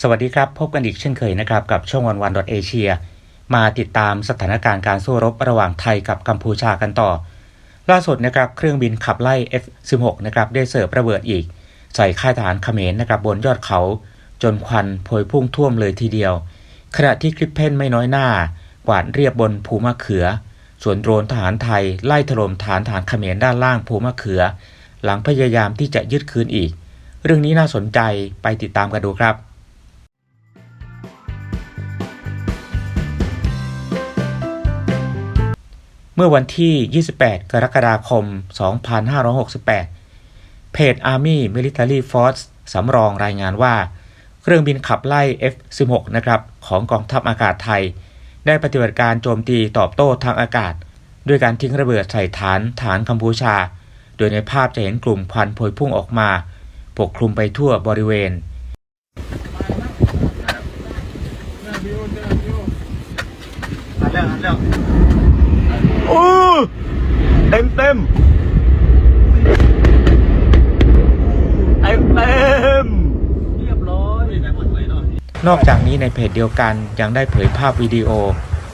สวัสดีครับ พบกันอีกเช่นเคยนะครับ กับช่องวันวันดอทเอเชียมาติดตามสถานการณ์การสู้รบระหว่างไทยกับกัมพูชากันต่อ ล่าสุดนะครับเครื่องบินขับไล่ F-16 นะครับได้เสิร์ฟระเบิดอีก ใส่ค่ายทหารเขมรนะครับบนยอดเขา จนควันพวยพุ่งท่วมเลยทีเดียว ขณะที่คลิปเพนไม่น้อยหน้า กวาดเรียบบนภูมะเขือ ส่วนโดรนทหารไทยไล่ถล่มฐานทหารเขมรด้านล่างภูมะเขือ หลังพยายามที่จะยึดคืนอีก เรื่องนี้น่าสนใจไปติดตามกันดูครับ มื่อวันที่ 28 กรกฎาคม 2568 เพจ Army Military Force สำรองรายงานว่า เครื่องบินขับไล่ F-16 นะครับของกองทัพอากาศไทย ได้ปฏิบัติการโจมตีตอบโต้ทางอากาศ ด้วยการทิ้งระเบิดใส่ฐานฐานกัมพูชา โดยในภาพจะเห็นกลุ่มควันพวยพุ่งออกมา ปกคลุมไปทั่วบริเวณหันแล้วหันแล้ว โอ้เต็มเต็มเต็มเต็มเรียบร้อยไหนหมดเลยเนาะนอกจากนี้ในเพจเดียวกันยังได้เผยภาพวิดีโอ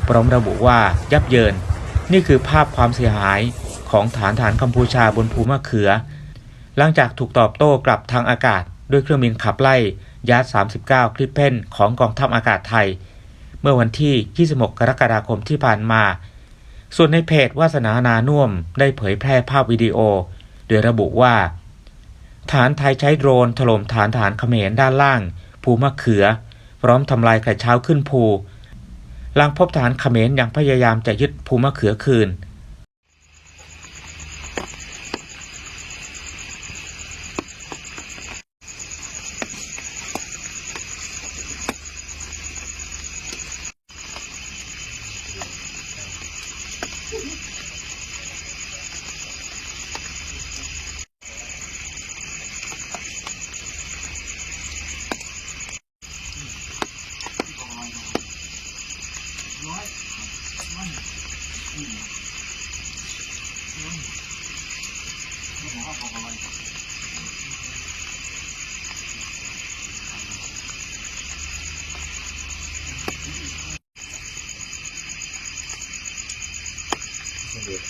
พร้อมระบุว่ายับเยิน นี่คือภาพความเสียหายของฐานฐานกัมพูชาบนภูมะเขือ หลังจากถูกตอบโต้กลับทางอากาศ ด้วยเครื่องบินขับไล่ยาร์ด39 คลิปเพนของกองทัพอากาศไทย เมื่อวันที่ 26 กรกฎาคมที่ผ่านมา ส่วนในเพจวาสนานานุ่มได้เผยแพร่ภาพวิดีโอ โดยระบุว่า ฐานไทยใช้โดรนถล่มฐานฐานเขมรด้านล่าง ภูมะเขือ พร้อมทำลายกระเช้าขึ้นภูหลังพบฐานเขมรยังพยายามจะยึดภูมะเขือคืน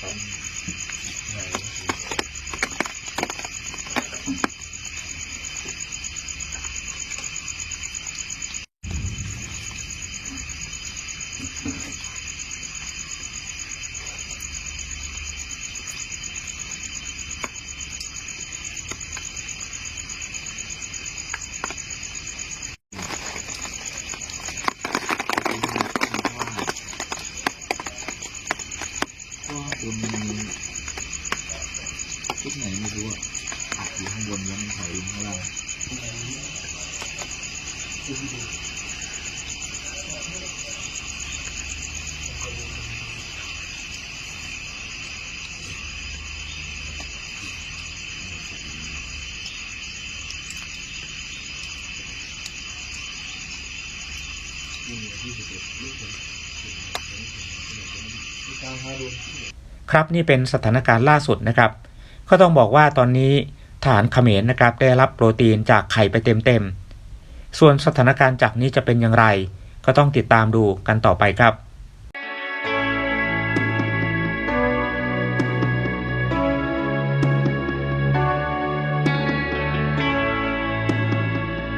ก็ ชุดไหนไม่รู้อะอัดอยู่ข้างบนแล้วมันถอยลงข้างล่างครับนี่เป็นสถานการณ์ล่าสุดนะครับ ก็ต้องบอกว่าตอนนี้ฐานเขมรนะครับได้รับโปรตีนจากไข่ไปเต็มๆ ส่วนสถานการณ์จากนี้จะเป็นอย่างไร ก็ต้องติดตามดูกันต่อไปครับ